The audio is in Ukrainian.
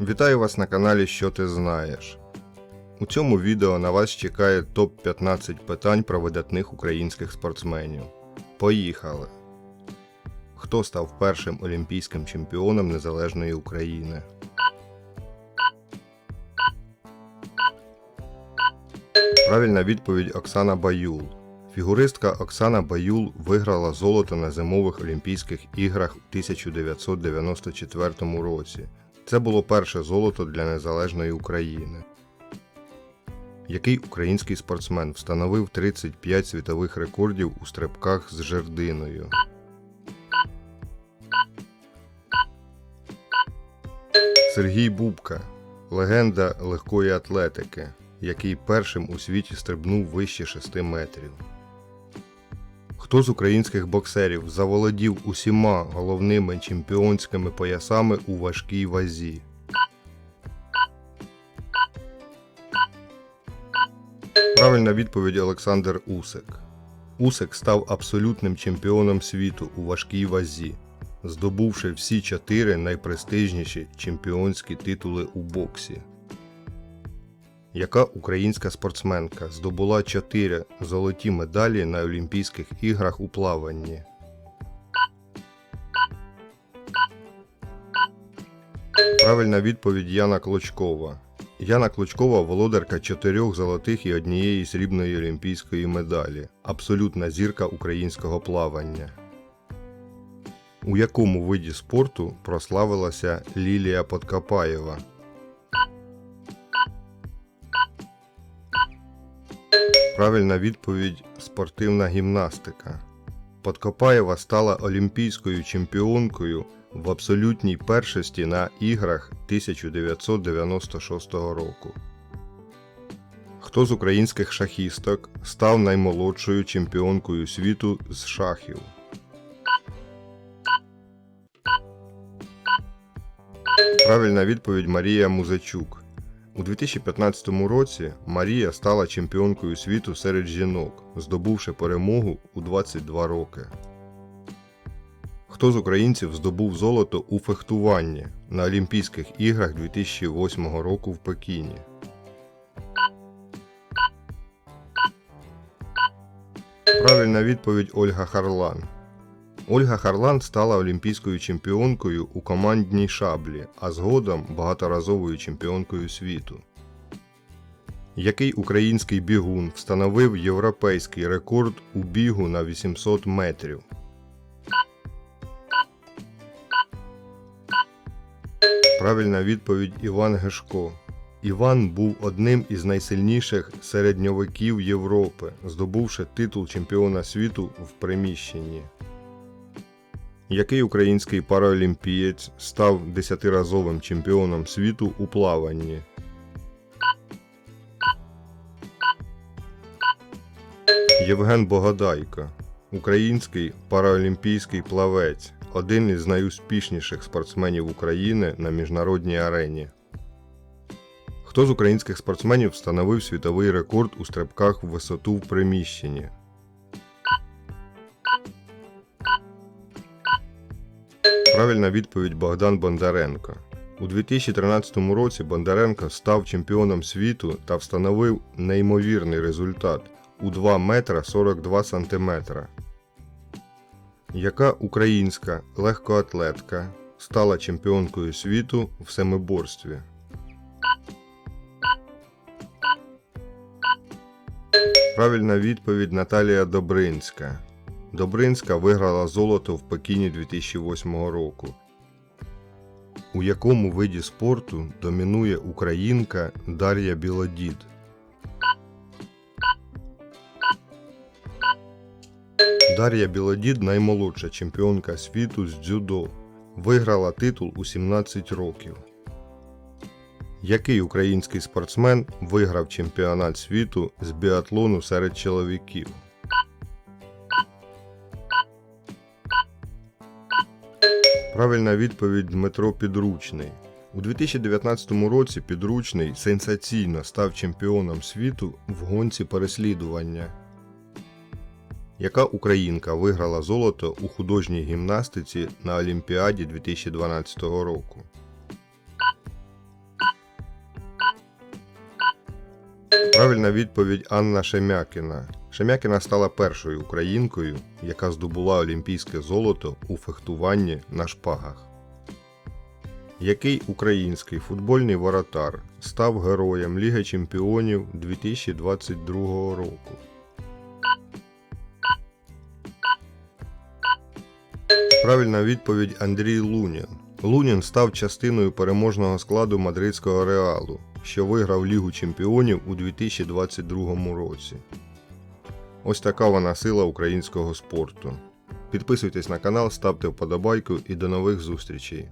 Вітаю вас на каналі Що ти знаєш. У цьому відео на вас чекає топ-15 питань про видатних українських спортсменів. Поїхали! Хто став першим олімпійським чемпіоном Незалежної України? Правильна відповідь Оксана Баюл. Фігуристка Оксана Баюл виграла золото на зимових Олімпійських іграх у 1994 році. Це було перше золото для незалежної України. Який український спортсмен встановив 35 світових рекордів у стрибках з жердиною? Сергій Бубка легенда легкої атлетики, який першим у світі стрибнув вище 6 метрів. Хто з українських боксерів заволодів усіма головними чемпіонськими поясами у важкій вазі? Правильна відповідь Олександр Усик. Усик став абсолютним чемпіоном світу у важкій вазі, здобувши всі чотири найпрестижніші чемпіонські титули у боксі. Яка українська спортсменка здобула 4 золоті медалі на Олімпійських іграх у плаванні? Правильна відповідь Яна Клочкова. Яна Клочкова володарка чотирьох золотих і однієї срібної олімпійської медалі. Абсолютна зірка українського плавання. У якому виді спорту прославилася Лілія Подкопаєва? Правильна відповідь спортивна гімнастика. Подкопаєва стала олімпійською чемпіонкою в абсолютній першості на іграх 1996 року. Хто з українських шахісток став наймолодшою чемпіонкою світу з шахів? Правильна відповідь Марія Музачук. У 2015 році Марія стала чемпіонкою світу серед жінок, здобувши перемогу у 22 роки. Хто з українців здобув золото у фехтуванні на Олімпійських іграх 2008 року в Пекіні? Правильна відповідь Ольга Харлан. Ольга Харлан стала олімпійською чемпіонкою у командній шаблі, а згодом багаторазовою чемпіонкою світу. Який український бігун встановив європейський рекорд у бігу на 800 метрів? Правильна відповідь Іван Гешко. Іван був одним із найсильніших середньовиків Європи, здобувши титул чемпіона світу в приміщенні. Який український параолімпієць став десятиразовим чемпіоном світу у плаванні? Євген Богодайко, український параолімпійський плавець, один із найуспішніших спортсменів України на міжнародній арені. Хто з українських спортсменів встановив світовий рекорд у стрибках в висоту в приміщенні? Правильна відповідь Богдан Бондаренко. У 2013 році Бондаренко став чемпіоном світу та встановив неймовірний результат у 2 метра 42 сантиметра. Яка українська легкоатлетка стала чемпіонкою світу в семиборстві? Правильна відповідь Наталія Добринська. Добринська виграла золото в Пекіні 2008 року. У якому виді спорту домінує українка Дар'я Білодід? Дар'я Білодід наймолодша чемпіонка світу з дзюдо. Виграла титул у 17 років. Який український спортсмен виграв чемпіонат світу з біатлону серед чоловіків? Правильна відповідь Дмитро Підручний. У 2019 році Підручний сенсаційно став чемпіоном світу в гонці переслідування. Яка українка виграла золото у художній гімнастиці на Олімпіаді 2012 року? Правильна відповідь Анна Шемякіна. Шемякіна стала першою українкою, яка здобула олімпійське золото у фехтуванні на шпагах. Який український футбольний воротар став героєм Ліги Чемпіонів 2022 року? Правильна відповідь Андрій Лунін. Лунін став частиною переможного складу мадридського реалу, що виграв Лігу Чемпіонів у 2022 році. Ось така вона сила українського спорту. Підписуйтесь на канал, ставте вподобайку і до нових зустрічей.